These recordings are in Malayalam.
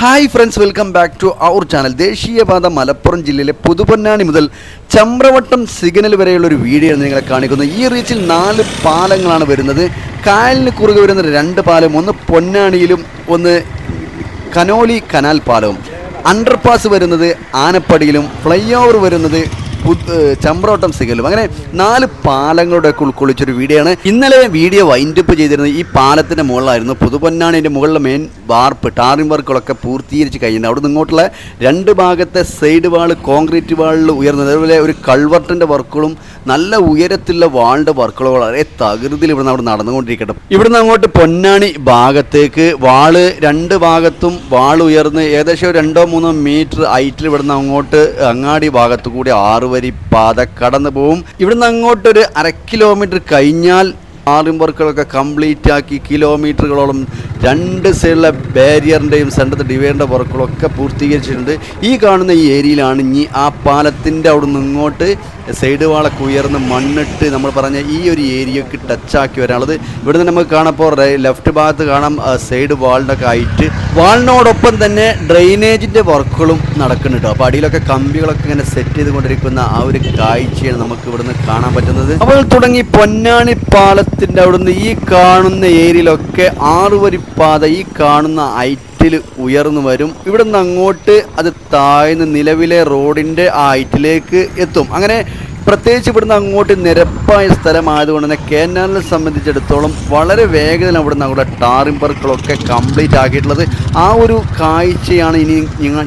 Hi friends welcome back to our channel ദേശീയപാത മലപ്പുറം ജില്ലയിലെ പുതുപൊന്നാണി മുതൽ ചമ്രവട്ടം സിഗ്നൽ വരെയുള്ള ഒരു വീഡിയോ ആണ് നിങ്ങളെ കാണിക്കുന്നത്. ഈ റീച്ചിൽ നാല് പാലങ്ങളാണ് വരുന്നത്. കായലിന് കുറുകെ വരുന്ന രണ്ട് പാലം ഒന്ന് പൊന്നാണിയിലും ഒന്ന് കനോലി കനാൽ പാലവും. അണ്ടർപാസ് വരുന്നത് ആനപ്പടിയിലും ഫ്ലൈ ഓവർ വരുന്നത് ചമ്പ്രോട്ടം സിഗലും. അങ്ങനെ നാല് പാലങ്ങളുടെ ഒക്കെ ഉൾക്കൊള്ളിച്ചൊരു വീഡിയോ ആണ് ഇന്നലെ വീഡിയോ വൈൻഡപ്പ് ചെയ്തിരുന്നത് ഈ പാലത്തിന്റെ മുകളിലായിരുന്നു പുതുപൊന്നാണിന്റെ മുകളിലെ മെയിൻ വാർപ്പ് ടാറിംഗ് വർക്കുകളൊക്കെ പൂർത്തീകരിച്ച് കഴിഞ്ഞിട്ടുണ്ട് അവിടെ നിന്ന് ഇങ്ങോട്ടുള്ള രണ്ട് ഭാഗത്തെ സൈഡ് വാൾ കോൺക്രീറ്റ് വാളിൽ ഉയർന്നത് അതുപോലെ ഒരു കൾവർട്ടിന്റെ വർക്കുകളും നല്ല ഉയരത്തിലുള്ള വാളിന്റെ വർക്കുകളും വളരെ തകൃതിയിൽ ഇവിടുന്ന് അവിടെ നടന്നുകൊണ്ടിരിക്കട്ടെ. ഇവിടുന്ന് അങ്ങോട്ട് പൊന്നാണി ഭാഗത്തേക്ക് വാൾ രണ്ട് ഭാഗത്തും വാൾ ഉയർന്ന് ഏകദേശം രണ്ടോ മൂന്നോ മീറ്റർ ഹൈറ്റിൽ ഇവിടുന്ന് അങ്ങോട്ട് അങ്ങാടി ഭാഗത്തു കൂടി ആറ് വരി പാത കടന്നു പോവും. ഇവിടുന്ന് അങ്ങോട്ട് ഒരു അര കിലോമീറ്റർ കഴിഞ്ഞാൽ ആറും വർക്കുകളൊക്കെ കംപ്ലീറ്റ് ആക്കി കിലോമീറ്ററുകളോളം രണ്ട് സൈഡിലെ ബാരിയറിന്റെയും സെന്റർ ഡിവൈഡറിന്റെ വർക്കുകളൊക്കെ പൂർത്തീകരിച്ചിട്ടുണ്ട്. ഈ കാണുന്ന ഈ ഏരിയയിലാണ് ഇനി ആ പാലത്തിന്റെ അവിടെ നിന്ന് ഇങ്ങോട്ട് സൈഡ് വാളൊക്കെ ഉയർന്ന് മണ്ണിട്ട് നമ്മൾ പറഞ്ഞ ഈ ഒരു ഏരിയക്ക് ടച്ചാക്കി വരാനുള്ളത്. ഇവിടുന്ന് നമുക്ക് കാണപ്പോൾ ലെഫ്റ്റ് ഭാഗത്ത് കാണാം സൈഡ് വാളിന്റെ ഒക്കെ ഹൈറ്റ് വാളിനോടൊപ്പം തന്നെ ഡ്രെയിനേജിന്റെ വർക്കുകളും നടക്കുന്നുണ്ട് അപ്പോൾ അടിയിലൊക്കെ കമ്പികളൊക്കെ ഇങ്ങനെ സെറ്റ് ചെയ്തുകൊണ്ടിരിക്കുന്ന ആ ഒരു കാഴ്ചയാണ് നമുക്ക് ഇവിടുന്ന് കാണാൻ പറ്റുന്നത്. അപ്പോൾ തുടങ്ങി പൊന്നാണി പാലത്തിന്റെ അവിടുന്ന് ഈ കാണുന്ന ഏരിയയിലൊക്കെ ആറുവരിപ്പാത ഈ കാണുന്ന ഹൈറ്റിൽ ഉയർന്നു വരും. ഇവിടെ നിന്ന് അങ്ങോട്ട് അത് താഴ്ന്ന് നിലവിലെ റോഡിന്റെ ഹൈറ്റിലേക്ക് എത്തും. അങ്ങനെ പ്രത്യേകിച്ച് ഇവിടുന്ന് അങ്ങോട്ട് നിരപ്പായ സ്ഥലമായതുകൊണ്ട് തന്നെ കേനാലിനെ സംബന്ധിച്ചിടത്തോളം വളരെ വേഗത്തിൽ അവിടുന്ന് അവിടെ ടാറിംഗ് വർക്കുകളൊക്കെ കംപ്ലീറ്റ് ആക്കിയിട്ടുള്ളത്. ആ ഒരു കാഴ്ചയാണ് ഇനി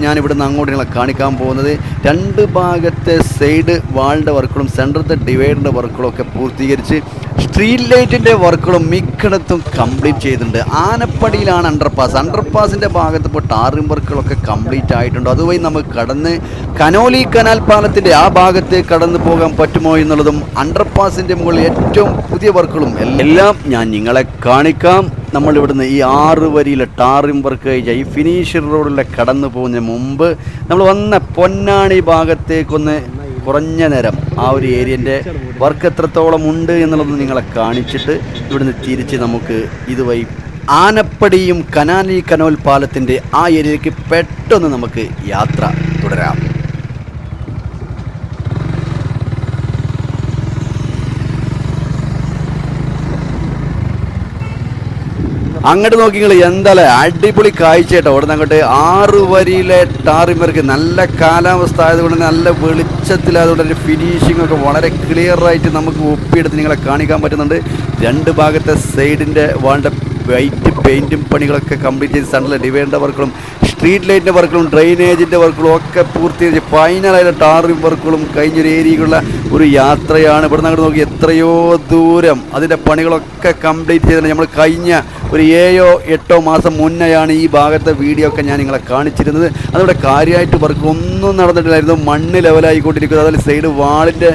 ഞാൻ ഇവിടുന്ന് അങ്ങോട്ട് നിങ്ങളെ കാണിക്കാൻ പോകുന്നത്. രണ്ട് ഭാഗത്തെ സൈഡ് വാളിന്റെ വർക്കുകളും സെന്ററത്തെ ഡിവൈഡറിന്റെ വർക്കുകളും ഒക്കെ പൂർത്തീകരിച്ച് സ്ട്രീറ്റ് ലൈറ്റിന്റെ വർക്കുകളും മിക്കടത്തും കംപ്ലീറ്റ് ചെയ്തിട്ടുണ്ട്. ആനപ്പടിയിലാണ് അണ്ടർപാസ് അണ്ടർപാസിന്റെ ഭാഗത്ത് ഇപ്പോൾ ടാറിംഗ് വർക്കുകളൊക്കെ കംപ്ലീറ്റ് ആയിട്ടുണ്ട്. അതുവഴി നമുക്ക് കടന്ന് കനോലി കനാൽ പാലത്തിന്റെ ആ ഭാഗത്ത് കടന്നു പോകാൻ പറ്റുമോ എന്നുള്ളതും അണ്ടർപാസിന്റെ മുകളിൽ ഏറ്റവും പുതിയ വർക്കുകളും എല്ലാം ഞാൻ നിങ്ങളെ കാണിക്കാം. നമ്മൾ ഇവിടുന്ന് ഈ ആറ് വരിയിലെ ടാറിംഗ് വർക്ക് കഴിച്ച ഈ ഫിനിഷർ റോഡിലെ കടന്നു പോകുന്നതിന് മുമ്പ് നമ്മൾ വന്ന പൊന്നാണി ഭാഗത്തേക്കൊന്ന് കുറഞ്ഞ നേരം ആ ഒരു ഏരിയന്റെ വർക്ക് എത്രത്തോളം ഉണ്ട് എന്നുള്ളത് നിങ്ങളെ കാണിച്ചിട്ട് ഇവിടുന്ന് തിരിച്ച് നമുക്ക് ഇതുവഴി ആനപ്പടിയും കനാലി കനോൽ പാലത്തിന്റെ ആ ഏരിയയിലേക്ക് പെട്ടെന്ന് നമുക്ക് യാത്ര തുടരാം. അങ്ങോട്ട് നോക്കി നിങ്ങൾ എന്തായാലും അടിപൊളി കാഴ്ച കേട്ടോ അവിടെ നിന്ന് അങ്ങോട്ട് ആറ് വരിയിലെ ടാറിമർക്ക് നല്ല കാലാവസ്ഥ ആയതുകൊണ്ട് നല്ല വെളിച്ചത്തിൽ അതുകൊണ്ട് അതിന്റെ ഫിനിഷിംഗ് ഒക്കെ വളരെ ക്ലിയർ ആയിട്ട് നമുക്ക് ഒപ്പിയെടുത്ത് നിങ്ങളെ കാണിക്കാൻ പറ്റുന്നുണ്ട്. രണ്ട് ഭാഗത്തെ സൈഡിന്റെ വാളിന്റെ വൈറ്റ് പെയിന്റും പണികളൊക്കെ കംപ്ലീറ്റ് ചെയ്ത് സണ്ടിലെ ഡിവൈഡിന്റെ വർക്കുകളും സ്ട്രീറ്റ് ലൈറ്റിന്റെ വർക്കുകളും ഡ്രെയിനേജിന്റെ വർക്കുകളും ഒക്കെ പൂർത്തീകരിച്ച് ഫൈനലായിട്ട് ടാറിംഗ് വർക്കുകളും കഴിഞ്ഞൊരു ഏരിയയിലുള്ള ഒരു യാത്രയാണ്. ഇവിടെ നിന്ന് നോക്കി എത്രയോ ദൂരം. അതിന്റെ പണികളൊക്കെ കംപ്ലീറ്റ് ചെയ്തിട്ട് നമ്മൾ കഴിഞ്ഞ ഒരു ഏഴോ എട്ടോ മാസം മുന്നെയാണ് ഈ ഭാഗത്തെ വീഡിയോ ഒക്കെ ഞാൻ നിങ്ങളെ കാണിച്ചിരുന്നത്. അതിവിടെ കാര്യമായിട്ട് വർക്ക് ഒന്നും നടന്നിട്ടില്ലായിരുന്നു. മണ്ണ് ലെവലായിക്കൊണ്ടിരിക്കുന്നത് അതിൽ സൈഡ് വാളിന്റെ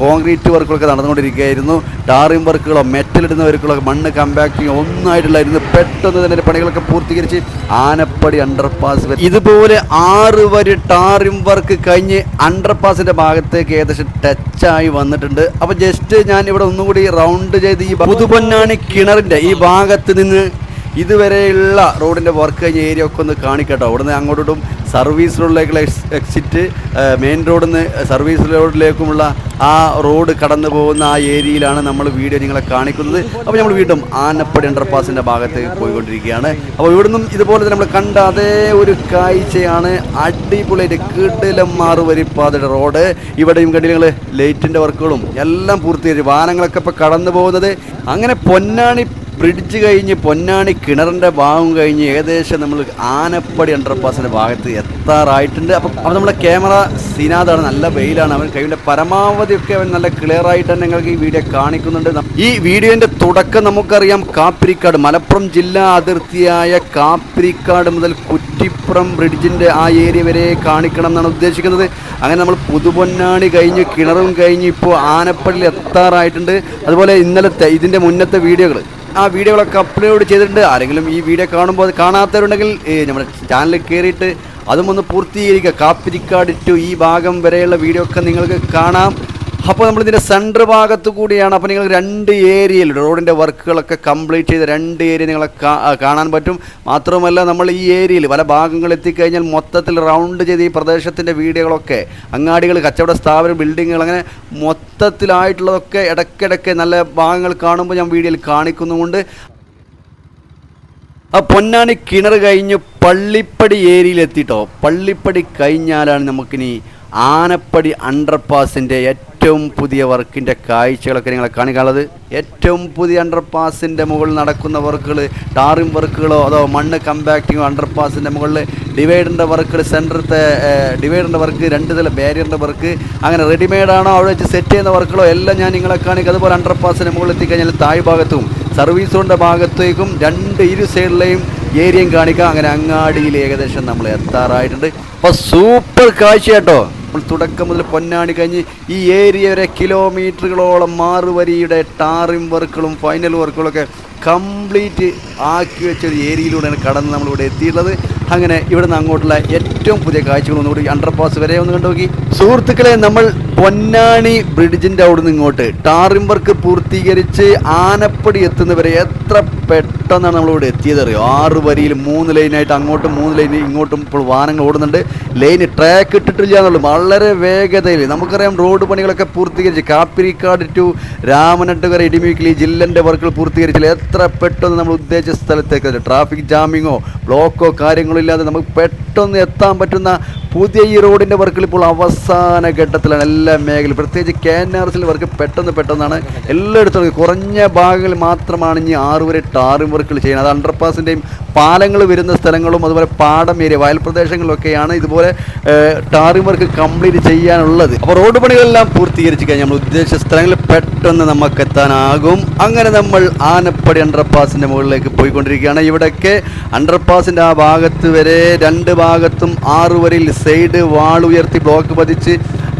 കോൺക്രീറ്റ് വർക്കുകളൊക്കെ നടന്നുകൊണ്ടിരിക്കുകയായിരുന്നു. ടാറിംഗ് വർക്കുകളോ മെറ്റൽ ഇടുന്ന വർക്കുകളോ മണ്ണ് കമ്പാക്ടിങ് ഒന്നും ആയിട്ടില്ലായിരുന്നു. പെട്ടെന്ന് തന്നെ പണികളൊക്കെ പൂർത്തീകരിച്ച് ആനപ്പടി അണ്ടർപാസ് ഇതുപോലെ ആറ് വരി ടാറിംഗ് വർക്ക് കഴിഞ്ഞ് അണ്ടർപാസിന്റെ ഭാഗത്തേക്ക് ഏകദേശം ടച്ചായി വന്നിട്ടുണ്ട്. അപ്പോൾ ജസ്റ്റ് ഞാൻ ഇവിടെ ഒന്നുകൂടി റൗണ്ട് ചെയ്ത് ഈ പുതുപൊന്നാണി കിണറിന്റെ ഈ ഭാഗത്ത് നിന്ന് ഇതുവരെയുള്ള റോഡിന്റെ വർക്ക് കഴിഞ്ഞ ഏരിയ ഒക്കെ ഒന്ന് കാണിക്കട്ടോ. അവിടുന്ന് അങ്ങോട്ടും സർവീസ് റോഡിലേക്കുള്ള എക്സിറ്റ് മെയിൻ റോഡിൽ നിന്ന് സർവീസ് റോഡിലേക്കുമുള്ള ആ റോഡ് കടന്നു പോകുന്ന ആ ഏരിയയിലാണ് നമ്മൾ വീഡിയോ നിങ്ങളെ കാണിക്കുന്നത്. അപ്പോൾ നമ്മൾ വീണ്ടും ആനപ്പടി അണ്ടർപാസിന്റെ ഭാഗത്തേക്ക് പോയിക്കൊണ്ടിരിക്കുകയാണ്. അപ്പോൾ ഇവിടുന്നും ഇതുപോലെ തന്നെ നമ്മൾ കണ്ട അതേ ഒരു കാഴ്ചയാണ് അടിപൊളിയായിട്ട് കിടിലം മാറുവരിപ്പാതയുടെ റോഡ്. ഇവിടെയും കണ്ടി നിങ്ങൾ ലൈറ്റിന്റെ വർക്കുകളും എല്ലാം പൂർത്തീകരിച്ചു വാഹനങ്ങളൊക്കെ ഇപ്പോൾ കടന്നു പോകുന്നത്. അങ്ങനെ പൊന്നാണി ബ്രിഡ്ജ് കഴിഞ്ഞ് പൊന്നാണി കിണറിന്റെ ഭാഗം കഴിഞ്ഞ് ഏകദേശം നമ്മൾ ആനപ്പടി അണ്ടർപാസിന്റെ ഭാഗത്ത് എത്താറായിട്ടുണ്ട്. അപ്പം അപ്പം നമ്മുടെ ക്യാമറ സിനാദാണ്. നല്ല വെയിലാണ്. അവൻ കൈയുടെ പരമാവധി ഒക്കെ അവൻ നല്ല ക്ലിയർ ആയിട്ട് തന്നെ നിങ്ങൾക്ക് ഈ വീഡിയോ കാണിക്കുന്നുണ്ട്. ഈ വീഡിയോന്റെ തുടക്കം നമുക്കറിയാം. കാപ്പിരിക്കാട് മലപ്പുറം ജില്ലാ അതിർത്തിയായ കാപ്പിരിക്കാട് മുതൽ കുറ്റിപ്പുറം ബ്രിഡ്ജിന്റെ ആ ഏരിയ വരെ കാണിക്കണം എന്നാണ് ഉദ്ദേശിക്കുന്നത്. അങ്ങനെ നമ്മൾ പുതുപൊന്നാണി കഴിഞ്ഞ് കിണറും കഴിഞ്ഞ് ഇപ്പോൾ ആനപ്പടിയിൽ എത്താറായിട്ടുണ്ട്. അതുപോലെ ഇന്നലത്തെ ഇതിന്റെ മുന്നത്തെ വീഡിയോകൾ ആ വീഡിയോകളൊക്കെ അപ്ലോഡ് ചെയ്തിട്ടുണ്ട്. ആരെങ്കിലും ഈ വീഡിയോ കാണുമ്പോൾ കാണാത്തവരുണ്ടെങ്കിൽ നമ്മുടെ ചാനലിൽ കയറിയിട്ട് അതും ഒന്ന് പൂർത്തീകരിക്കുക. കാപ്പിരിക്കാട് ടു ഈ ഭാഗം വരെയുള്ള വീഡിയോ ഒക്കെ നിങ്ങൾക്ക് കാണാം. അപ്പോൾ നമ്മൾ ഇതിന്റെ സെന്റർ ഭാഗത്ത് കൂടിയാണ് അപ്പോൾ നിങ്ങൾ രണ്ട് ഏരിയയിൽ റോഡിന്റെ വർക്കുകളൊക്കെ കംപ്ലീറ്റ് ചെയ്ത രണ്ട് ഏരിയ നിങ്ങളെ കാണാൻ പറ്റും. മാത്രമല്ല നമ്മൾ ഈ ഏരിയയിൽ പല ഭാഗങ്ങൾ എത്തിക്കഴിഞ്ഞാൽ മൊത്തത്തിൽ റൗണ്ട് ചെയ്ത് ഈ പ്രദേശത്തിന്റെ വീടുകളൊക്കെ അങ്ങാടികൾ കച്ചവട സ്ഥാപനം ബിൽഡിങ്ങുകൾ അങ്ങനെ മൊത്തത്തിലായിട്ടുള്ളതൊക്കെ ഇടയ്ക്കിടയ്ക്ക് നല്ല ഭാഗങ്ങൾ കാണുമ്പോൾ ഞാൻ വീഡിയോയിൽ കാണിക്കുന്നുമുണ്ട്. ആ പൊന്നാനി കിണർ കഴിഞ്ഞ് പള്ളിപ്പടി ഏരിയയിൽ എത്തിയിട്ടോ പള്ളിപ്പടി കഴിഞ്ഞാലാണ് നമുക്കിനി ആനപ്പടി അണ്ടർപാസിന്റെ ഏറ്റവും പുതിയ വർക്കിന്റെ കാഴ്ചകളൊക്കെ നിങ്ങളെ കാണിക്കാനുള്ളത്. ഏറ്റവും പുതിയ അണ്ടർപാസിന്റെ മുകളിൽ നടക്കുന്ന വർക്കുകൾ ടാറിംഗ് വർക്കുകളോ അതോ മണ്ണ് കമ്പാക്റ്റിങ്ങോ അണ്ടർപാസിന്റെ മുകളിൽ ഡിവൈഡറിന്റെ വർക്കുകൾ സെന്ററത്തെ ഡിവൈഡറിന്റെ വർക്ക് രണ്ട് തല ബാരിയറിന്റെ വർക്ക് അങ്ങനെ റെഡിമെയ്ഡാണോ അവിടെ വെച്ച് സെറ്റ് ചെയ്യുന്ന വർക്കുകളോ എല്ലാം ഞാൻ നിങ്ങളെ കാണിക്കും. അതുപോലെ അണ്ടർപാസിന്റെ മുകളിൽ എത്തിക്കഴിഞ്ഞാൽ താഴ് ഭാഗത്തും സർവീസ് റോഡിന്റെ ഭാഗത്തേക്കും രണ്ട് ഇരു സൈഡിലെയും ഏരിയയും കാണിക്കാം. അങ്ങനെ അങ്ങാടിയിൽ ഏകദേശം നമ്മൾ എത്താറായിട്ടുണ്ട്. അപ്പോൾ സൂപ്പർ കാഴ്ച കേട്ടോ. തുടക്കം മുതൽ പൊന്നാണി കഴിഞ്ഞ് ഈ ഏരിയ വരെ കിലോമീറ്ററുകളോളം മാറുവരിയുടെ ടാറിം വർക്കുകളും ഫൈനൽ വർക്കുകളൊക്കെ കംപ്ലീറ്റ് ആക്കി വെച്ചൊരു ഏരിയയിലൂടെയാണ് കടന്ന് നമ്മളിവിടെ എത്തിയിട്ടുള്ളത്. അങ്ങനെ ഇവിടുന്ന് അങ്ങോട്ടുള്ള ഏറ്റവും പുതിയ കാഴ്ചകൾ ഒന്നുകൂടി അണ്ടർപാസ് വരെ ഒന്ന് കണ്ടു നോക്കി സുഹൃത്തുക്കളെ നമ്മൾ പൊന്നാണി ബ്രിഡ്ജിന്റെ അവിടെ നിന്ന് ഇങ്ങോട്ട് ടാറിം വർക്ക് പൂർത്തീകരിച്ച് ആനപ്പടി എത്തുന്നവരെ എത്ര പെട്ടെന്നാണ് നമ്മളിവിടെ എത്തിയത് അറിയോ? ആറ് വരിയിൽ മൂന്ന് ലൈനായിട്ട് അങ്ങോട്ടും മൂന്ന് ലൈൻ ഇങ്ങോട്ടും ഇപ്പോൾ വാഹനങ്ങൾ ഓടുന്നുണ്ട്. ലൈന് ട്രാക്ക് ഇട്ടിട്ടില്ല എന്നുള്ളൂ വളരെ വേഗതയിൽ നമുക്കറിയാം റോഡ് പണികളൊക്കെ പൂർത്തീകരിച്ച് കാപ്പിരിക്കാട് ടു രാമനട്ടുകര ഇടിമീക്കിലി ജില്ലന്റെ വർക്കുകൾ പൂർത്തീകരിച്ചില്ല. എത്ര പെട്ടെന്ന് നമ്മൾ ഉദ്ദേശിച്ച സ്ഥലത്തേക്ക് ട്രാഫിക് ജാമിങ്ങോ ബ്ലോക്കോ കാര്യങ്ങളോ ഇല്ലാതെ നമുക്ക് പെട്ടെന്ന് എത്താൻ പറ്റുന്ന പുതിയ ഈ റോഡിന്റെ വർക്കിൽ ഇപ്പോൾ അവസാന ഘട്ടത്തിലാണ് എല്ലാ മേഖലയും പ്രത്യേകിച്ച് കെ എൻ ആർ എസിൽ വർക്ക് പെട്ടെന്ന് പെട്ടെന്നാണ് എല്ലായിടത്തും കുറഞ്ഞ ഭാഗങ്ങളിൽ മാത്രമാണ് ഇനി ആറ് വരെ ടാറിംഗ് വർക്കുകൾ ചെയ്യുന്നത്. അത് അണ്ടർപാസിന്റെയും പാലങ്ങൾ വരുന്ന സ്ഥലങ്ങളും അതുപോലെ പാടം ഏരിയ വയൽ പ്രദേശങ്ങളിലൊക്കെയാണ് ഇതുപോലെ ടാറിംഗ് വർക്ക് കംപ്ലീറ്റ് ചെയ്യാനുള്ളത്. അപ്പോൾ റോഡ് പണികളെല്ലാം പൂർത്തീകരിച്ച് കഴിഞ്ഞാൽ നമ്മൾ ഉദ്ദേശിച്ച സ്ഥലങ്ങളിൽ പെട്ടെന്ന് നമുക്ക് എത്താനാകും. അങ്ങനെ നമ്മൾ ആനപ്പടി അണ്ടർപാസിന്റെ മുകളിലേക്ക് പോയിക്കൊണ്ടിരിക്കുകയാണ്. ഇവിടെയൊക്കെ അണ്ടർപാസിന്റെ ആ ഭാഗത്ത് വരെ രണ്ട് ഭാഗത്തും ആറ് വരയിൽ സൈഡ് വാൾ ഉയർത്തി ബ്ലോക്ക് പതിച്ച്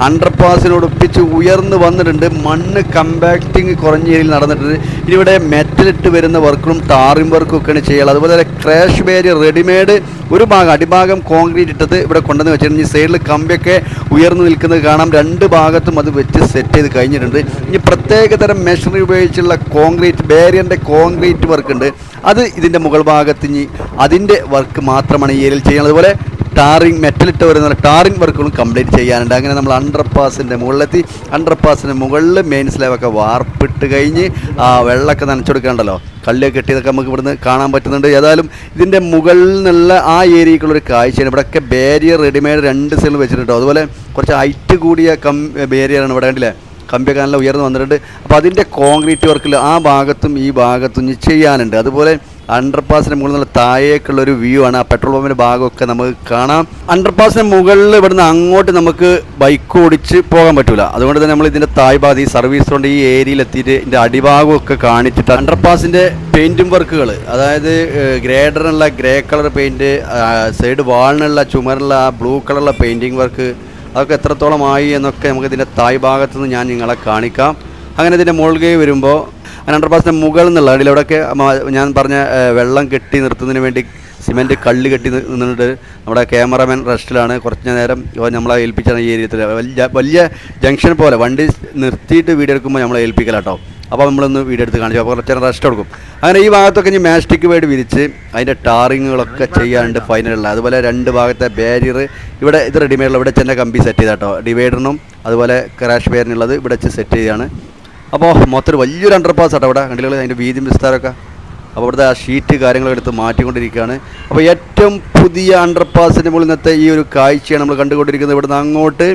അണ്ടർപാസിനോട് ഒപ്പിച്ച് ഉയർന്നു വന്നിട്ടുണ്ട്. മണ്ണ് കമ്പാക്റ്റിങ് കുറഞ്ഞ രീതിയിൽ നടന്നിട്ടുണ്ട്. ഇനി ഇവിടെ മെറ്റലിട്ട് വരുന്ന വർക്കും ടാറിംഗ് വർക്കും ഒക്കെയാണ് ചെയ്യുക അതുപോലെ തന്നെ ക്രാഷ് ബാരിയർ റെഡിമെയ്ഡ് ഒരു ഭാഗം അടിഭാഗം കോൺക്രീറ്റ് ഇട്ടത് ഇവിടെ കൊണ്ടുവന്ന് വെച്ചിട്ടുണ്ട്. ഈ സൈഡിൽ കമ്പിയൊക്കെ ഉയർന്നു നിൽക്കുന്നത് കാണാം. രണ്ട് ഭാഗത്തും അത് വെച്ച് സെറ്റ് ചെയ്ത് കഴിഞ്ഞിട്ടുണ്ട്. ഇനി പ്രത്യേക തരം മെഷീനറി ഉപയോഗിച്ചുള്ള കോൺക്രീറ്റ് ബാരിയറിന്റെ കോൺക്രീറ്റ് വർക്ക് ഉണ്ട്. അത് ഇതിന്റെ മുകൾ ഭാഗത്ത് ഇനി അതിന്റെ വർക്ക് മാത്രമാണ് ഈ ഏരിയയിൽ ചെയ്യുന്നത്. അതുപോലെ ടാറിങ് മെറ്റലിട്ട് വരുന്ന ടാറിങ് വർക്കുകളും കംപ്ലീറ്റ് ചെയ്യാനുണ്ട്. അങ്ങനെ നമ്മൾ അണ്ടർപാസിന്റെ മുകളിലെത്തി. അണ്ടർപാസിന്റെ മുകളിൽ മെയിൻ സ്ലാബൊക്കെ വാർപ്പിട്ട് കഴിഞ്ഞ് ആ വെള്ളമൊക്കെ നനച്ചെടുക്കാണ്ടല്ലോ കള്ളിയൊക്കെ കെട്ടിയതൊക്കെ നമുക്ക് ഇവിടുന്ന് കാണാൻ പറ്റുന്നുണ്ട്. ഏതായാലും ഇതിന്റെ മുകളിൽ നിന്നുള്ള ആ ഏരിയക്കുള്ളൊരു കാഴ്ചയാണ്. ഇവിടെയൊക്കെ ബാരിയർ റെഡിമെയ്ഡ് രണ്ട് സൈഡിൽ വെച്ചിട്ടുണ്ടോ അതുപോലെ കുറച്ച് ഹൈറ്റ് കൂടിയ കം ബാരിയറാണ് ഇവിടെ കണ്ടില്ലേ? കമ്പിയൊക്കെ നല്ല ഉയർന്നു വന്നിട്ടുണ്ട്. അപ്പോൾ അതിന്റെ കോൺക്രീറ്റ് വർക്കിൽ ആ ഭാഗത്തും ഈ ഭാഗത്തും ചെയ്യാനുണ്ട്. അതുപോലെ അണ്ടർപാസിന് മുകളിൽ നിന്ന് താഴേക്കുള്ള ഒരു വ്യൂ ആണ്. ആ പെട്രോൾ പമ്പിന്റെ ഭാഗമൊക്കെ നമുക്ക് കാണാം. അണ്ടർപാസിന് മുകളിൽ ഇവിടുന്ന് അങ്ങോട്ട് നമുക്ക് ബൈക്ക് ഓടിച്ച് പോകാൻ പറ്റില്ല അതുകൊണ്ട് തന്നെ നമ്മൾ ഇതിന്റെ തായ് ഭാഗം ഈ സർവീസ് കൊണ്ട് ഈ ഏരിയയിൽ എത്തിയിട്ട് ഇതിന്റെ അടിഭാഗമൊക്കെ കാണിച്ചിട്ട് അണ്ടർപാസിന്റെ പെയിന്റും വർക്കുകൾ അതായത് ഗ്രേഡറിനുള്ള ഗ്രേ കളർ പെയിന്റ് സൈഡ് വാളിനുള്ള ചുമരിലുള്ള ബ്ലൂ കളറുള്ള പെയിന്റിങ് വർക്ക് അതൊക്കെ എത്രത്തോളമായി എന്നൊക്കെ നമുക്ക് ഇതിന്റെ തായ് ഭാഗത്തുനിന്ന് ഞാൻ നിങ്ങളെ കാണിക്കാം. അങ്ങനെ ഇതിന്റെ മുകളിൽ വരുമ്പോൾ അണ്ടർപാസിന്റെ മുകളിൽ നിന്നുള്ള അടിയിലവിടെയൊക്കെ ഞാൻ പറഞ്ഞ വെള്ളം കെട്ടി നിർത്തുന്നതിന് വേണ്ടി സിമെന്റ് കല്ല് കെട്ടി നിന്നിട്ട് നമ്മുടെ ക്യാമറമാൻ റെസ്റ്റിലാണ്. കുറച്ച് നേരം നമ്മളെ ഏൽപ്പിച്ചാണ് ഈ ഏരിയത്തിൽ വലിയ വലിയ ജംഗ്ഷൻ പോലെ വണ്ടി നിർത്തിയിട്ട് വീഡിയോ എടുക്കുമ്പോൾ നമ്മളെ ഏൽപ്പിക്കലാട്ടോ. അപ്പോൾ നമ്മളൊന്ന് വീഡിയോ എടുത്ത് കാണിച്ചു. അപ്പോൾ കുറച്ച് നേരം റെസ്റ്റ് കൊടുക്കും. അങ്ങനെ ഈ ഭാഗത്തൊക്കെ ഇനി മാസ്റ്റിക് വേഡ് വിരിച്ച് അതിന്റെ ടാറിങ്ങുകളൊക്കെ ചെയ്യാനുണ്ട് ഫൈനലുള്ള അതുപോലെ രണ്ട് ഭാഗത്തെ ബാരിയർ ഇവിടെ ഇത് റെഡിമെയ്ഡുള്ള ഇവിടെ ചെന്ന കമ്പി സെറ്റ് ചെയ്താട്ടോ. ഡിവൈഡറിനും അതുപോലെ ക്രാഷ് ബെയറിനുള്ളത് ഇവിടെ വെച്ച് സെറ്റ് ചെയ്യാണ്. അപ്പോൾ മൊത്തം വലിയൊരു അണ്ടർ പാസ് ആട്ടോ അവിടെ കണ്ടില്ല അതിന്റെ വീതി വിസ്താരമൊക്കെ. അപ്പോൾ ഇവിടുത്തെ ആ ഷീറ്റ് കാര്യങ്ങളൊക്കെ എടുത്ത് മാറ്റിക്കൊണ്ടിരിക്കുകയാണ്. അപ്പോൾ ഏറ്റവും പുതിയ അണ്ടർ പാസിന്റെ മുകളിൽ നിന്നത്തെ ഈ ഒരു കാഴ്ചയാണ് നമ്മൾ കണ്ടുകൊണ്ടിരിക്കുന്നത്. ഇവിടുന്ന് അങ്ങോട്ട്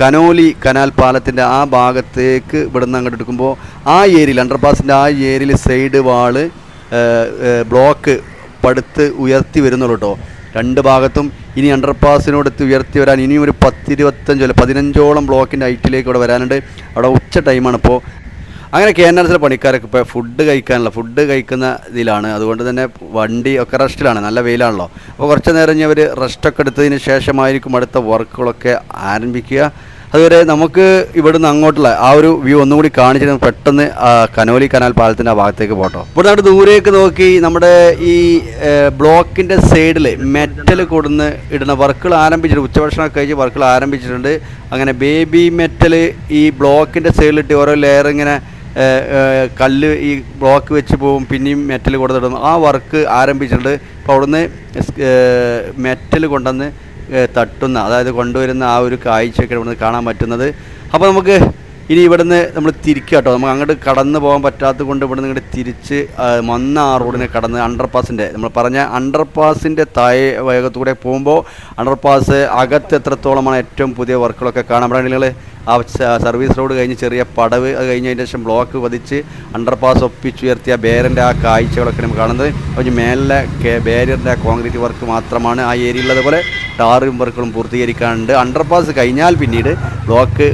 കനോലി കനാൽ പാലത്തിന്റെ ആ ഭാഗത്തേക്ക് ഇവിടുന്ന് അങ്ങോട്ട് എടുക്കുമ്പോൾ ആ ഏരിയയിൽ അണ്ടർ പാസിന്റെ ആ ഏരിയയിൽ സൈഡ് വാൾ ബ്ലോക്ക് പടുത്ത് ഉയർത്തി വരുന്നുള്ളൂ കേട്ടോ രണ്ട് ഭാഗത്തും ഇനി അണ്ടർപാസിനോടത്ത് ഉയർത്തി വരാൻ ഇനിയും ഒരു പത്തിരുപത്തഞ്ചോ അല്ല പതിനഞ്ചോളം ബ്ലോക്കിന്റെ ഹൈറ്റിലേക്ക് ഇവിടെ വരാനുണ്ട്. അവിടെ ഉച്ച ടൈമാണ് ഇപ്പോൾ അങ്ങനെ കെ എൻ ആർ എസിലെ പണിക്കാരൊക്കെ ഇപ്പോൾ ഫുഡ് കഴിക്കാനുള്ള ഫുഡ് കഴിക്കുന്ന ഇതിലാണ്. അതുകൊണ്ട് തന്നെ വണ്ടി ഒക്കെ റെസ്റ്റിലാണ് നല്ല വെയിലാണല്ലോ. അപ്പോൾ കുറച്ച് നേരം ഇനി അവർ റെസ്റ്റൊക്കെ എടുത്തതിന് ശേഷമായിരിക്കും അടുത്ത വർക്കുകളൊക്കെ ആരംഭിക്കുക. അതുവരെ നമുക്ക് ഇവിടുന്ന് അങ്ങോട്ടുള്ള ആ ഒരു വ്യൂ ഒന്നും കൂടി കാണിച്ചിട്ട് പെട്ടെന്ന് കനോലി കനാൽ പാലത്തിന്റെ ആ ഭാഗത്തേക്ക് പോട്ടോ. ഇവിടെ നമ്മുടെ ദൂരേക്ക് നോക്കി നമ്മുടെ ഈ ബ്ലോക്കിന്റെ സൈഡിൽ മെറ്റൽ കൊടുന്ന് ഇടുന്ന വർക്കുകൾ ആരംഭിച്ചിട്ടുണ്ട്. ഉച്ചഭക്ഷണം കഴിച്ച് വർക്കുകൾ ആരംഭിച്ചിട്ടുണ്ട്. അങ്ങനെ ബേബി മെറ്റൽ ഈ ബ്ലോക്കിന്റെ സൈഡിലിട്ട് ഓരോ ലെയർ ഇങ്ങനെ കല്ല് ഈ ബ്ലോക്ക് വെച്ച് പോകും പിന്നെയും മെറ്റൽ കൊടുത്തിടും. ആ വർക്ക് ആരംഭിച്ചിട്ടുണ്ട്. അപ്പോൾ അവിടുന്ന് മെറ്റൽ കൊണ്ടുവന്ന് തട്ടുന്ന അതായത് കൊണ്ടുവരുന്ന ആ ഒരു കാഴ്ചയൊക്കെ ഇവിടുന്ന് കാണാൻ പറ്റുന്നത്. അപ്പോൾ നമുക്ക് ഇനി ഇവിടുന്ന് നമ്മൾ തിരിക്കുക കേട്ടോ. നമുക്ക് അങ്ങോട്ട് കടന്നു പോകാൻ പറ്റാത്തത് കൊണ്ട് ഇവിടുന്ന് ഇങ്ങോട്ട് തിരിച്ച് മന്ന ആ റോഡിനെ കടന്ന് അണ്ടർപാസിന്റെ നമ്മൾ പറഞ്ഞ അണ്ടർപാസിന്റെ താഴെ വേഗത്തൂടെ പോകുമ്പോൾ അണ്ടർപാസ് അകത്ത് എത്രത്തോളമാണ് ഏറ്റവും പുതിയ വർക്കുകളൊക്കെ കാണാൻ നിങ്ങൾ ആ സർവീസ് റോഡ് കഴിഞ്ഞ് ചെറിയ പടവ് അത് കഴിഞ്ഞതിന് ശേഷം ബ്ലോക്ക് പതിച്ച് അണ്ടർപാസ് ഒപ്പിച്ചുയർത്തിയ ബേരന്റെ ആ കാഴ്ചകളൊക്കെ നമുക്ക് കാണുന്നത്. അതിന് മേലെ ബാരിയറിന്റെ കോൺക്രീറ്റ് വർക്ക് മാത്രമാണ് ആ ഏരിയയിൽ അതുപോലെ ടാറും വർക്കുകളും പൂർത്തീകരിക്കാനുണ്ട്. അണ്ടർപാസ് കഴിഞ്ഞാൽ പിന്നീട് ബ്ലോക്ക്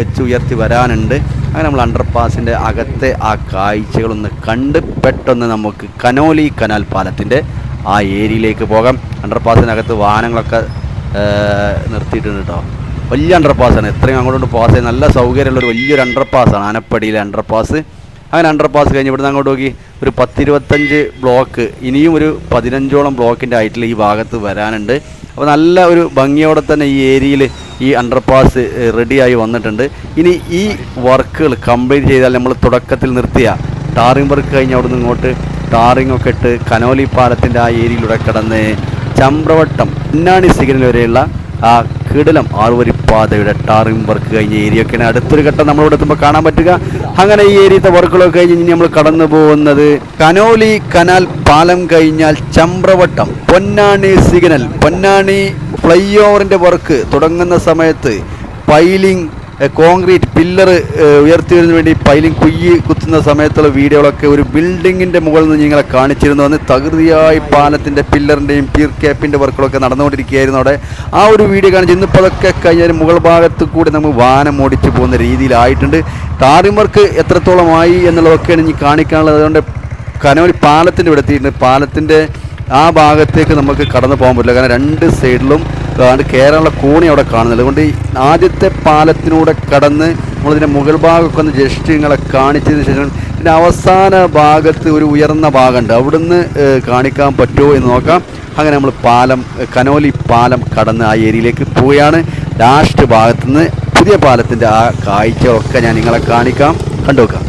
വെച്ച് ഉയർത്തി വരാനുണ്ട്. അങ്ങനെ നമ്മൾ അണ്ടർപാസിന്റെ അകത്തെ ആ കാഴ്ചകളൊന്ന് കണ്ട് പെട്ടെന്ന് നമുക്ക് കനോലി കനാൽ പാലത്തിന്റെ ആ ഏരിയയിലേക്ക് പോകാം. അണ്ടർപാസിനകത്ത് വാഹനങ്ങളൊക്കെ നിർത്തിയിട്ടുണ്ട് കേട്ടോ വലിയ അണ്ടർപാസ്സാണ് എത്രയും അങ്ങോട്ട് പാസ് നല്ല സൗകര്യമുള്ള ഒരു വലിയൊരു അണ്ടർപാസ്സാണ് ആനപ്പടിയിലെ അണ്ടർപാസ് അങ്ങനെ അണ്ടർപാസ് കഴിഞ്ഞ് ഇവിടുന്ന് അങ്ങോട്ട് നോക്കി. ഒരു പത്തിരുപത്തഞ്ച് ബ്ലോക്ക് ഇനിയും ഒരു പതിനഞ്ചോളം ബ്ലോക്കിന്റെ ഹൈറ്റിൽ ഈ ഭാഗത്ത് വരാനുണ്ട്. അപ്പോൾ നല്ല ഒരു ഭംഗിയോടെ തന്നെ ഈ ഏരിയയിൽ ഈ അണ്ടർപാസ് റെഡിയായി വന്നിട്ടുണ്ട്. ഇനി ഈ വർക്കുകൾ കംപ്ലീറ്റ് ചെയ്താൽ നമ്മൾ തുടക്കത്തിൽ നിർത്തിയ ടാറിംഗ് വർക്ക് കഴിഞ്ഞ് അവിടെ നിന്ന് ഇങ്ങോട്ട് ടാറിംഗ് ഒക്കെ ഇട്ട് കനോലി പാലത്തിന്റെ ആ ഏരിയയിലൂടെ കടന്ന് ചമ്പ്രവട്ടം പൊന്നാണി സിഗ്നൽ വരെയുള്ള ആ കിടലം ആറുവരിപ്പാതയുടെ ടാറിംഗ് വർക്ക് കഴിഞ്ഞ ഏരിയയൊക്കെയാണ്. അടുത്തൊരു ഘട്ടം നമ്മളിവിടെ എത്തുമ്പോൾ കാണാൻ പറ്റുക. അങ്ങനെ ഈ ഏരിയത്തെ വർക്കുകളൊക്കെ കഴിഞ്ഞ് ഇനി നമ്മൾ കടന്നു പോകുന്നത് കനോലി കനാൽ പാലം കഴിഞ്ഞാൽ ചമ്പ്രവട്ടം പൊന്നാണി സിഗ്നൽ. പൊന്നാണി ഫ്ലൈ ഓവറിന്റെ വർക്ക് തുടങ്ങുന്ന സമയത്ത് പൈലിംഗ് കോൺക്രീറ്റ് പില്ലർ ഉയർത്തി വരുന്നതിന് വേണ്ടി പൈലിംഗ് കുയ്യി കുത്തുന്ന സമയത്തുള്ള വീഡിയോകളൊക്കെ ഒരു ബിൽഡിങ്ങിന്റെ മുകളിൽ നിന്ന് നിങ്ങളെ കാണിച്ചിരുന്നു. അന്ന് തകൃതിയായി പാലത്തിന്റെ പില്ലറിന്റെയും പീർ ക്യാപ്പിന്റെ വർക്കുകളൊക്കെ നടന്നുകൊണ്ടിരിക്കുകയായിരുന്നു അവിടെ. ആ ഒരു വീഡിയോ കാണിച്ച് ഇന്നിപ്പോൾ അതൊക്കെ കഴിഞ്ഞാൽ മുകൾ ഭാഗത്ത് കൂടി നമ്മൾ വാനം ഓടിച്ചു പോകുന്ന രീതിയിലായിട്ടുണ്ട്. ടാറിംഗ് വർക്ക് എത്രത്തോളമായി എന്നുള്ളതൊക്കെയാണ് ഇനി കാണിക്കാനുള്ളത്. അതുകൊണ്ട് കനോലി പാലത്തിന്റെ ഇവിടെ എത്തിയിട്ടുണ്ട്. പാലത്തിന്റെ ആ ഭാഗത്തേക്ക് നമുക്ക് കടന്നു പോകാൻ പറ്റില്ല. കാരണം രണ്ട് സൈഡിലും അതുകൊണ്ട് കേരള കോണി അവിടെ കാണുന്നത് അതുകൊണ്ട് ആദ്യത്തെ പാലത്തിലൂടെ കടന്ന് നമ്മളിതിന്റെ മുകൾ ഭാഗമൊക്കെ ഒന്ന് ജസ്റ്റ് കാണിച്ചതിന് ശേഷം ഇതിന്റെ അവസാന ഭാഗത്ത് ഒരു ഉയർന്ന ഭാഗമുണ്ട്. അവിടുന്ന് കാണിക്കാൻ പറ്റുമോ എന്ന് നോക്കാം. അങ്ങനെ നമ്മൾ പാലം കനോലി പാലം കടന്ന് ആ ഏരിയയിലേക്ക് പോവുകയാണ്. ലാസ്റ്റ് ഭാഗത്തുനിന്ന് പുതിയ പാലത്തിന്റെ ആ കാഴ്ചയൊക്കെ ഞാൻ നിങ്ങളെ കാണിക്കാം. കണ്ടുവെക്കാം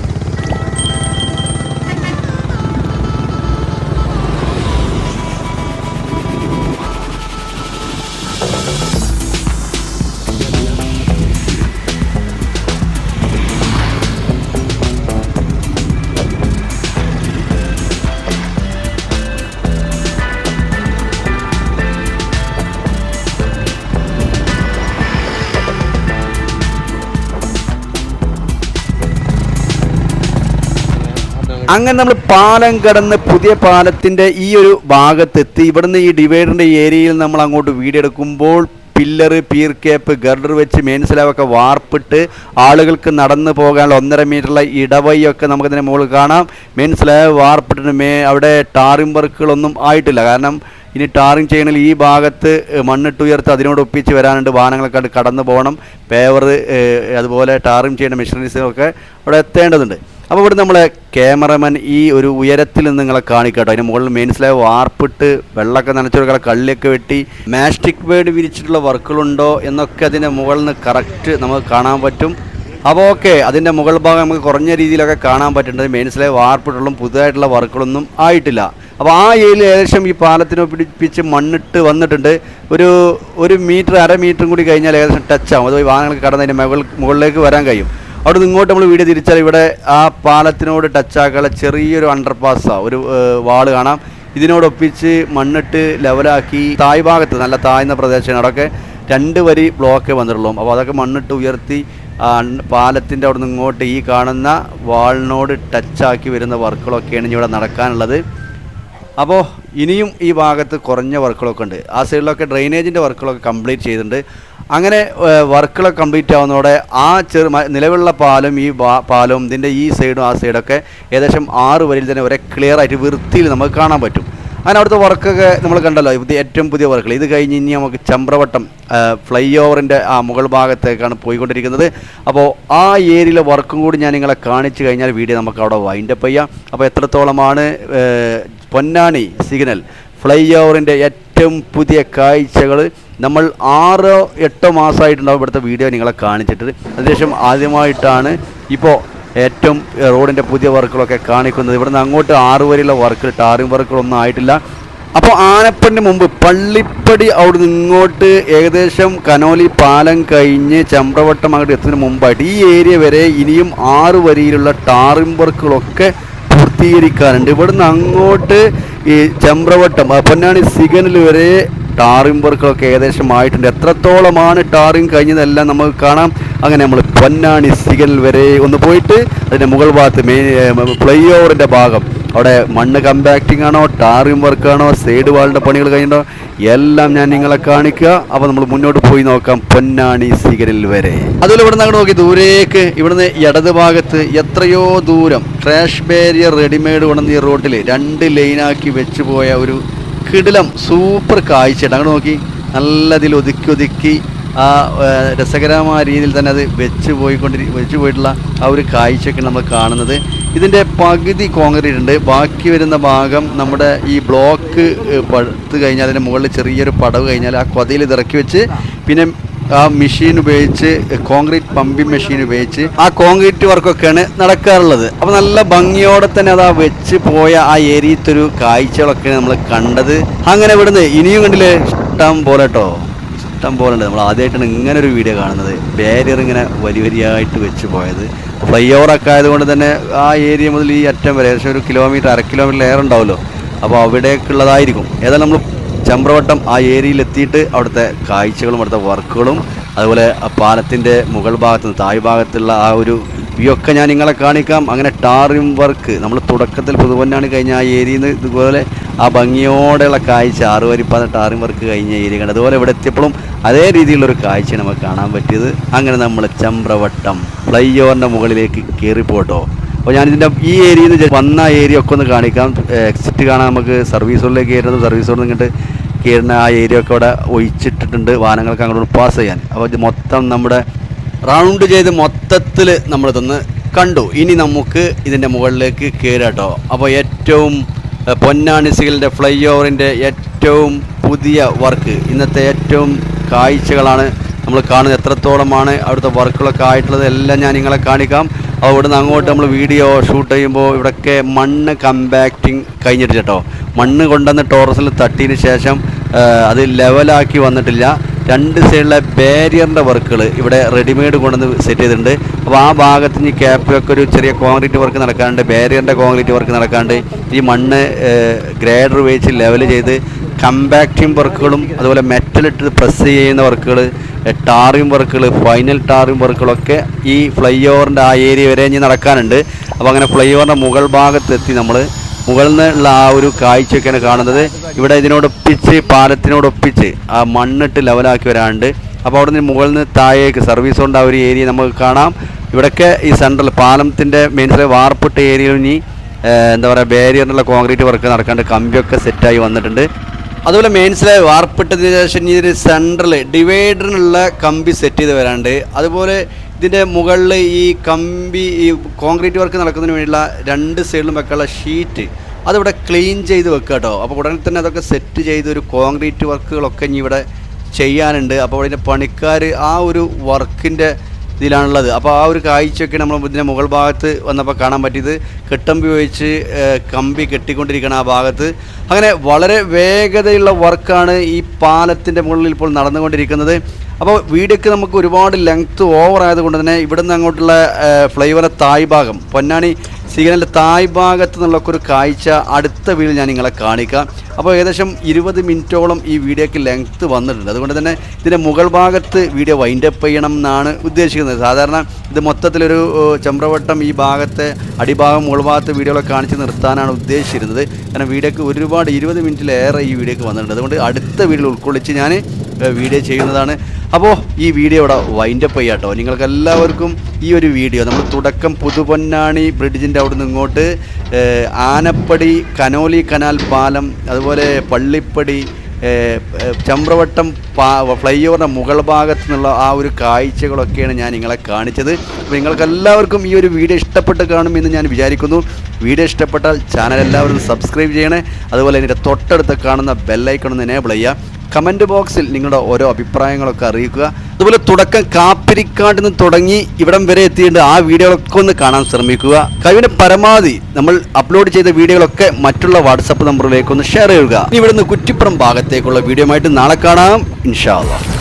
അങ്ങനെ നമ്മൾ പാലം കടന്ന് പുതിയ പാലത്തിന്റെ ഈ ഒരു ഭാഗത്തെത്തി ഇവിടുന്ന് ഈ ഡിവൈഡറിന്റെ ഏരിയയിൽ നമ്മൾ അങ്ങോട്ട് വീടെടുക്കുമ്പോൾ പില്ലറ് പീർ കേപ്പ് ഗർഡർ വെച്ച് മെയിൻ വാർപ്പിട്ട് ആളുകൾക്ക് നടന്നു പോകാനുള്ള ഒന്നര മീറ്ററുള്ള ഇടവഴിയൊക്കെ നമുക്കിതിനെ മുകളിൽ കാണാം. മെയിൻ സ്ലാബ് വാർപ്പിട്ടിട്ട് മേ അവിടെ ടാറിംഗ് വർക്കുകളൊന്നും ആയിട്ടില്ല. കാരണം ഇനി ടാറിങ് ചെയ്യണമെങ്കിൽ ഈ ഭാഗത്ത് ഏഹ്, മണ്ണിട്ട് ഉയർത്ത് അതിനോട് ഒപ്പിച്ച് വരാനുണ്ട് വാഹനങ്ങളൊക്കെ കടന്നു പോകണം. പേവർ അതുപോലെ ടാറിങ് ചെയ്യേണ്ട മെഷീനറീസൊക്കെ അവിടെ എത്തേണ്ടതുണ്ട്. അപ്പോൾ ഇവിടെ നമ്മളെ ക്യാമറമാൻ ഈ ഒരു ഉയരത്തിൽ നിന്ന് നിങ്ങളെ കാണിക്കട്ടോ. അതിന് മുകളിൽ മെയിൻ വാർപ്പിട്ട് വെള്ളമൊക്കെ നനച്ചൊരു കള്ളിയൊക്കെ വെട്ടി മാസ്റ്റിക് ബേഡ് വിരിച്ചിട്ടുള്ള വർക്കുകളുണ്ടോ എന്നൊക്കെ അതിന്റെ മുകളിൽ നിന്ന് കറക്റ്റ് നമുക്ക് കാണാൻ പറ്റും. അപ്പോൾ ഓക്കെ അതിന്റെ മുകൾ ഭാഗം നമുക്ക് കുറഞ്ഞ രീതിയിലൊക്കെ കാണാൻ പറ്റുന്നുണ്ട്. മെയിൻ സ്ലാബ് വാർപ്പിട്ടുള്ള പുതുതായിട്ടുള്ള വർക്കുകളൊന്നും ആയിട്ടില്ല. അപ്പോൾ ആ ഏരിയയിൽ ഏകദേശം ഈ പാലത്തിനെ പിടിപ്പിച്ച് മണ്ണിട്ട് വന്നിട്ടുണ്ട്. ഒരു ഒരു മീറ്റർ അര മീറ്ററും കൂടി കഴിഞ്ഞാൽ ഏകദേശം ടച്ച് ആവും. അത് വാഹനങ്ങൾക്ക് കടന്ന് അതിന്റെ മുകൾ മുകളിലേക്ക് വരാൻ കഴിയും. അവിടെ ഇങ്ങോട്ട് നമ്മൾ വീഡിയോ തിരിച്ചാൽ ഇവിടെ ആ പാലത്തിനോട് ടച്ചാക്കാനുള്ള ചെറിയൊരു അണ്ടർപാസ്സാണ് ഒരു വാൾ കാണാം. ഇതിനോടൊപ്പിച്ച് മണ്ണിട്ട് ലെവലാക്കി തായ് ഭാഗത്ത് നല്ല താഴ്ന്ന പ്രദേശമാണ്. അവിടെയൊക്കെ രണ്ട് വരി ബ്ലോക്കേ വന്നിട്ടുള്ളൂ. അപ്പോൾ അതൊക്കെ മണ്ണിട്ട് ഉയർത്തി പാലത്തിന്റെ അവിടെ നിന്ന് ഇങ്ങോട്ട് ഈ കാണുന്ന വാളിനോട് ടച്ചാക്കി വരുന്ന വർക്കുകളൊക്കെയാണ് ഇവിടെ നടക്കാനുള്ളത്. അപ്പോൾ ഇനിയും ഈ ഭാഗത്ത് കുറഞ്ഞ വർക്കുകളൊക്കെ ഉണ്ട്. ആ സൈഡിലൊക്കെ ഡ്രെയിനേജിന്റെ വർക്കുകളൊക്കെ കംപ്ലീറ്റ് ചെയ്തിട്ടുണ്ട്. അങ്ങനെ വർക്കുകളൊക്കെ കംപ്ലീറ്റ് ആവുന്നതോടെ ആ ചെറു നിലവിലുള്ള പാലും ഈ പാലും ഇതിന്റെ ഈ സൈഡും ആ സൈഡൊക്കെ ഏകദേശം ആറ് വരിയിൽ തന്നെ ഒരേ ക്ലിയർ ആയിട്ട് വൃത്തിയിൽ നമുക്ക് കാണാൻ പറ്റും. അങ്ങനെ വർക്കൊക്കെ നമ്മൾ കണ്ടല്ലോ. ഇത് ഏറ്റവും പുതിയ വർക്കുകൾ. ഇത് കഴിഞ്ഞ് ഇനി നമുക്ക് ചമ്പ്രവട്ടം ഫ്ലൈ ഓവറിന്റെ ആ മുകൾ ഭാഗത്തേക്കാണ് പോയിക്കൊണ്ടിരിക്കുന്നത്. അപ്പോൾ ആ ഏരിയയിലെ വർക്കും കൂടി ഞാൻ നിങ്ങളെ കാണിച്ചു കഴിഞ്ഞാൽ വീഡിയോ നമുക്ക് അവിടെ വൈൻഡപ്പ് ചെയ്യാം. അപ്പോൾ എത്രത്തോളമാണ് പൊന്നാനി സിഗ്നൽ ഫ്ലൈ ഓവറിന്റെ ഏറ്റവും പുതിയ കാഴ്ചകൾ നമ്മൾ ആറോ എട്ടോ മാസമായിട്ടുണ്ടാവും ഇവിടുത്തെ വീഡിയോ നിങ്ങളെ കാണിച്ചിട്ട്. അതിനുശേഷം ആദ്യമായിട്ടാണ് ഇപ്പോൾ ഏറ്റവും റോഡിന്റെ പുതിയ വർക്കുകളൊക്കെ കാണിക്കുന്നത്. ഇവിടുന്ന് അങ്ങോട്ട് ആറ് വരെയുള്ള വർക്ക് ടാറിംഗ് വർക്കുകളൊന്നും ആയിട്ടില്ല. അപ്പോൾ ആനപ്പടിന് മുമ്പ് പള്ളിപ്പടി അവിടെ നിന്ന് ഇങ്ങോട്ട് ഏകദേശം കനോലി പാലം കഴിഞ്ഞ് ചമ്പ്രവട്ടം അങ്ങോട്ട് എത്തുന്നതിന് മുമ്പായിട്ട് ഈ ഏരിയ വരെ ഇനിയും ആറ് വരിയിലുള്ള ടാറിംഗ് വർക്കുകളൊക്കെ പൂർത്തീകരിക്കാറുണ്ട് ഇവിടുന്ന് അങ്ങോട്ട് ഈ ചമ്പ്രവട്ടം പൊന്നാണി സിഗനൽ വരെ ടാറിംഗ് വർക്കുകളൊക്കെ ഏകദേശം ആയിട്ടുണ്ട്. എത്രത്തോളമാണ് ടാറിംഗ് കഴിഞ്ഞതെല്ലാം നമുക്ക് കാണാം. അങ്ങനെ നമ്മൾ പൊന്നാണി സിഗൽ വരെ ഒന്ന് പോയിട്ട് അതിന്റെ മുകൾ ഭാഗത്ത് മെയിൻ ഫ്ലൈ ഓവറിന്റെ ഭാഗം. അവിടെ മണ്ണ് കമ്പാക്റ്റിംഗ് ആണോ ടാറിംഗ് വർക്കാണോ സൈഡ് വാളിന്റെ പണികൾ കഴിഞ്ഞോ എല്ലാം ഞാൻ നിങ്ങളെ കാണിക്കുക. അപ്പോൾ നമ്മൾ മുന്നോട്ട് പോയി നോക്കാം പൊന്നാണി സിഗലിൽ വരെ. അതുപോലെ ഇവിടെ നിന്ന് നോക്കി ദൂരേക്ക് ഇവിടുന്ന് ഇടത് ഭാഗത്ത് എത്രയോ ദൂരം. ക്രാഷ് ബാരിയർ റെഡിമെയ്ഡ് കൊണ്ടുവന്ന ഈ റോഡിൽ രണ്ട് ലൈനാക്കി വെച്ച് പോയ ഒരു കിടിലം സൂപ്പർ കാഴ്ചയുണ്ട് അങ്ങോട്ട് നോക്കി. നല്ലതിൽ ഒതുക്കി ഒതുക്കി ആ രസകരമായ രീതിയിൽ തന്നെ അത് വെച്ച് പോയിക്കൊണ്ടിരി വെച്ച് പോയിട്ടുള്ള ആ ഒരു കാഴ്ചയൊക്കെ നമ്മൾ കാണുന്നത്. ഇതിന്റെ പകുതി കോൺക്രീറ്റ് ഉണ്ട് ബാക്കി വരുന്ന ഭാഗം നമ്മുടെ ഈ ബ്ലോക്ക് പടുത്ത് കഴിഞ്ഞാൽ അതിന്റെ മുകളിൽ ചെറിയൊരു പടവ് കഴിഞ്ഞാൽ ആ കൊതയിൽ ഇറക്കി വെച്ച് പിന്നെ ആ മെഷീൻ ഉപയോഗിച്ച് കോൺക്രീറ്റ് പമ്പിംഗ് മെഷീൻ ഉപയോഗിച്ച് ആ കോൺക്രീറ്റ് വർക്കൊക്കെയാണ് നടക്കാറുള്ളത്. അപ്പോൾ നല്ല ഭംഗിയോടെ തന്നെ അത് ആ വെച്ച് പോയ ആ ഏരിയത്തെ ഒരു കാഴ്ചകളൊക്കെയാണ് നമ്മൾ കണ്ടത്. അങ്ങനെ ഇവിടുന്ന് ഇനിയും കണ്ടില്ലേ? ഇഷ്ടം പോലെ കേട്ടോ ഇഷ്ടം പോലെ ഉണ്ട്. നമ്മൾ ആദ്യമായിട്ടാണ് ഇങ്ങനെ ഒരു വീഡിയോ കാണുന്നത്. ബാരിയർ ഇങ്ങനെ വലിയ വരിയായിട്ട് വെച്ച് പോയത്. ഫ്ലൈ ഓവറൊക്കെ ആയതുകൊണ്ട് തന്നെ ആ ഏരിയ മുതൽ ഈ അറ്റം വരെ ഏകദേശം ഒരു കിലോമീറ്റർ അര കിലോമീറ്റർ ഏറെ ഉണ്ടാവുമല്ലോ. അപ്പോൾ അവിടേക്കുള്ളതായിരിക്കും. ഏതായാലും നമ്മൾ ചമ്പ്രവട്ടം ആ ഏരിയയിൽ എത്തിയിട്ട് അവിടുത്തെ കാഴ്ചകളും അവിടുത്തെ വർക്കുകളും അതുപോലെ പാലത്തിന്റെ മുകൾ ഭാഗത്ത് നിന്ന് താഴ് ഭാഗത്തുള്ള ആ ഒരു ഇവയൊക്കെ ഞാൻ നിങ്ങളെ കാണിക്കാം. അങ്ങനെ ടാറിം വർക്ക് നമ്മൾ തുടക്കത്തിൽ പുതുപൊന്നാണ് കഴിഞ്ഞ ആ ഏരിയയിൽ നിന്ന് ഇതുപോലെ ആ ഭംഗിയോടെയുള്ള കാഴ്ച ആറുവരിപ്പാത ടാറിം വർക്ക് കഴിഞ്ഞ ഏരിയ കണ്ട്. അതുപോലെ ഇവിടെ എത്തിയപ്പോഴും അതേ രീതിയിലുള്ള ഒരു കാഴ്ച നമുക്ക് കാണാൻ പറ്റിയത്. അങ്ങനെ നമ്മൾ ചമ്പ്രവട്ടം ഫ്ലൈ ഓവറിന്റെ മുകളിലേക്ക് കയറിപ്പോട്ടോ. അപ്പോൾ ഞാനിതിന്റെ ഈ ഏരിയയിൽ നിന്ന് വന്ന ഏരിയ ഒക്കെ ഒന്ന് കാണിക്കാം. എക്സിറ്റ് കാണാൻ നമുക്ക് സർവീസ് റോഡിലേക്ക് കയറുന്നത് സർവീസ് റോഡിൽ ഇങ്ങോട്ട് കയറുന്ന ആ ഏരിയ ഒക്കെ അവിടെ ഒഴിച്ചിട്ടിട്ടുണ്ട് വാഹനങ്ങൾക്ക് അങ്ങോട്ട് പാസ് ചെയ്യാൻ. അപ്പോൾ ഇത് മൊത്തം നമ്മുടെ റൗണ്ട് ചെയ്ത് മൊത്തത്തിൽ നമ്മളിതൊന്ന് കണ്ടു. ഇനി നമുക്ക് ഇതിന്റെ മുകളിലേക്ക് കയറാട്ടോ അപ്പോൾ ഏറ്റവും പൊന്നാനി സിഗലിന്റെ ഫ്ലൈ ഓവറിന്റെ ഏറ്റവും പുതിയ വർക്ക്. ഇന്നത്തെ ഏറ്റവും കാഴ്ചകളാണ് നമ്മൾ കാണുന്നത്. എത്രത്തോളമാണ് അവിടുത്തെ വർക്കുകളൊക്കെ ആയിട്ടുള്ളത് എല്ലാം ഞാൻ നിങ്ങളെ കാണിക്കാം. അപ്പോൾ ഇവിടുന്ന് അങ്ങോട്ട് നമ്മൾ വീഡിയോ ഷൂട്ട് ചെയ്യുമ്പോൾ ഇവിടെയൊക്കെ മണ്ണ് കമ്പാക്റ്റിംഗ് കഴിഞ്ഞിട്ട് കേട്ടോ. മണ്ണ് കൊണ്ടുവന്ന് ടോറസിൽ തട്ടിയതിന് ശേഷം അത് ലെവലാക്കി വന്നിട്ടില്ല. രണ്ട് സൈഡിലെ ബാരിയറിന്റെ വർക്കുകൾ ഇവിടെ റെഡിമെയ്ഡ് കൊണ്ടുവന്ന് സെറ്റ് ചെയ്തിട്ടുണ്ട്. അപ്പോൾ ആ ഭാഗത്ത് ഇനി ക്യാപ്പിലൊക്കെ ഒരു ചെറിയ കോൺക്രീറ്റ് വർക്ക് നടക്കാണ്ട് ബാരിയറിന്റെ കോൺക്രീറ്റ് വർക്ക് നടക്കാണ്ട് ഈ മണ്ണ് ഗ്രേഡർ ഉപയോഗിച്ച് ലെവൽ ചെയ്ത് കമ്പാക്റ്റിംഗ് വർക്കുകളും അതുപോലെ മെറ്റലിട്ട് പ്രസ് ചെയ്യുന്ന വർക്കുകൾ ടാറിംഗ് വർക്കുകൾ ഫൈനൽ ടാറിയും വർക്കുകളൊക്കെ ഈ ഫ്ലൈ ഓവറിന്റെ ആ ഏരിയ വരെ ഇനി നടക്കാനുണ്ട്. അപ്പോൾ അങ്ങനെ ഫ്ലൈ ഓവറിന്റെ മുകൾ ഭാഗത്തെത്തി നമ്മൾ മുകളിൽ നിന്നുള്ള ആ ഒരു കാഴ്ചയൊക്കെയാണ് കാണുന്നത്. ഇവിടെ ഇതിനോടൊപ്പിച്ച് പാലത്തിനോടൊപ്പിച്ച് ആ മണ്ണിട്ട് ലെവലാക്കി വരാണ്ട് അപ്പോൾ അവിടെ നിന്ന് മുകളിൽ നിന്ന് താഴേക്ക് സർവീസ് കൊണ്ട് ആ ഒരു ഏരിയ നമുക്ക് കാണാം. ഇവിടെയൊക്കെ ഈ സെൻട്രൽ പാലത്തിന്റെ മെയിൻസിലെ വാർപ്പിട്ട ഏരിയയിൽ ഇനി എന്താ പറയുക ബാരിയറിനുള്ള കോൺക്രീറ്റ് വർക്ക് നടക്കാണ്ട് കമ്പിയൊക്കെ സെറ്റായി വന്നിട്ടുണ്ട്. അതുപോലെ മെയിൻസിലെ വാർപ്പിട്ടതിന് ശേഷം ഈ ഇതിന് സെൻട്രൽ ഡിവൈഡറിനുള്ള കമ്പി സെറ്റ് ചെയ്ത് വരാണ്ട്. അതുപോലെ ഇതിന്റെ മുകളിൽ ഈ കമ്പി ഈ കോൺക്രീറ്റ് വർക്ക് നടക്കുന്നതിന് വേണ്ടിയുള്ള രണ്ട് സൈഡിലും വെക്കാനുള്ള ഷീറ്റ് അതിവിടെ ക്ലീൻ ചെയ്ത് വെക്കുക കേട്ടോ. അപ്പോൾ ഉടനെ തന്നെ അതൊക്കെ സെറ്റ് ചെയ്ത് ഒരു കോൺക്രീറ്റ് വർക്കുകളൊക്കെ ഇനി ഇവിടെ ചെയ്യാനുണ്ട്. അപ്പോൾ ഇതിന്റെ പണിക്കാർ ആ ഒരു വർക്കിന്റെ ഇതിലാണുള്ളത്. അപ്പോൾ ആ ഒരു കാഴ്ചയൊക്കെ നമ്മൾ ഇതിന്റെ മുകൾ ഭാഗത്ത് വന്നപ്പോൾ കാണാൻ പറ്റിയത്. കെട്ടമ്പി ഏഹ്, കമ്പി കെട്ടിക്കൊണ്ടിരിക്കണം ആ ഭാഗത്ത്. അങ്ങനെ വളരെ വേഗതയുള്ള വർക്കാണ് ഈ പാലത്തിന്റെ മുകളിൽ ഇപ്പോൾ നടന്നുകൊണ്ടിരിക്കുന്നത്. അപ്പോൾ വീഡിയോക്ക് നമുക്ക് ഒരുപാട് ലെങ്ത്ത് ഓവർ ആയതുകൊണ്ട് തന്നെ ഇവിടുന്ന് അങ്ങോട്ടുള്ള ഫ്ലൈവറെ തായ് ഭാഗം പൊന്നാനി സിഗ്നലിന്റെ തായ് ഭാഗത്ത് നിന്നുള്ളൊക്കെ ഒരു കാഴ്ച അടുത്ത വീഡിയോ ഞാൻ നിങ്ങളെ കാണിക്കാം. അപ്പോൾ ഏകദേശം ഇരുപത് മിനിറ്റോളം ഈ വീഡിയോക്ക് ലെങ്ത്ത് വന്നിട്ടുണ്ട്. അതുകൊണ്ട് തന്നെ ഇതിന്റെ മുകൾ ഭാഗത്ത് വീഡിയോ വൈൻഡപ്പ് ചെയ്യണം എന്നാണ് ഉദ്ദേശിക്കുന്നത്. സാധാരണ ഇത് മൊത്തത്തിലൊരു ചമ്രവട്ടം ഈ ഭാഗത്തെ അടിഭാഗം മുകൾ ഭാഗത്തെ വീഡിയോകളൊക്കെ കാണിച്ച് നിർത്താനാണ് ഉദ്ദേശിച്ചിരുന്നത്. കാരണം വീഡിയോക്ക് ഒരുപാട് ഇരുപത് മിനിറ്റിലേറെ ഈ വീഡിയോക്ക് വന്നിട്ടുണ്ട്. അതുകൊണ്ട് അടുത്ത വീഡിയോ ഉൾക്കൊള്ളിച്ച് ഞാൻ വീഡിയോ ചെയ്യുന്നതാണ്. അപ്പോൾ ഈ വീഡിയോ ഇവിടെ വൈൻഡപ്പ് ചെയ്യാട്ടോ. നിങ്ങൾക്ക് എല്ലാവർക്കും ഈ ഒരു വീഡിയോ നമ്മൾ തുടക്കം പുതുപൊന്നാണി ബ്രിഡ്ജിന്റെ അവിടെ നിന്ന് ഇങ്ങോട്ട് ആനപ്പടി കനോലി കനാൽ പാലം അതുപോലെ പള്ളിപ്പടി ചമ്പ്രവട്ടം പാ ഫ്ലൈ ഓവറിന്റെ മുകൾ ഭാഗത്ത് നിന്നുള്ള ആ ഒരു കാഴ്ചകളൊക്കെയാണ് ഞാൻ നിങ്ങളെ കാണിച്ചത്. അപ്പോൾ നിങ്ങൾക്ക് എല്ലാവർക്കും ഈ ഒരു വീഡിയോ ഇഷ്ടപ്പെട്ട് കാണുമെന്ന് ഞാൻ വിചാരിക്കുന്നു. വീഡിയോ ഇഷ്ടപ്പെട്ടാൽ ചാനൽ എല്ലാവരും സബ്സ്ക്രൈബ് ചെയ്യണേ. അതുപോലെ എന്റെ തൊട്ടടുത്ത് കാണുന്ന ബെല്ലൈക്കൺ ഒന്ന് എനേബിൾ ചെയ്യുക. കമന്റ് ബോക്സിൽ നിങ്ങളുടെ ഓരോ അഭിപ്രായങ്ങളൊക്കെ അറിയിക്കുക. അതുപോലെ തുടക്കം കാപ്പിരിക്കാട് നിന്ന് തുടങ്ങി ഇവിടം വരെ എത്തിയിട്ട് ആ വീഡിയോകളൊക്കെ ഒന്ന് കാണാൻ ശ്രമിക്കുക. കഴിവിന്റെ പരമാവധി നമ്മൾ അപ്ലോഡ് ചെയ്ത വീഡിയോകളൊക്കെ മറ്റുള്ള വാട്സപ്പ് നമ്പറിലേക്ക് ഒന്ന് ഷെയർ ചെയ്യുക. ഇവിടുന്ന് കുറ്റിപ്പുറം ഭാഗത്തേക്കുള്ള വീഡിയോ ആയിട്ട് നാളെ കാണാം. ഇൻഷാ അള്ളാഹ്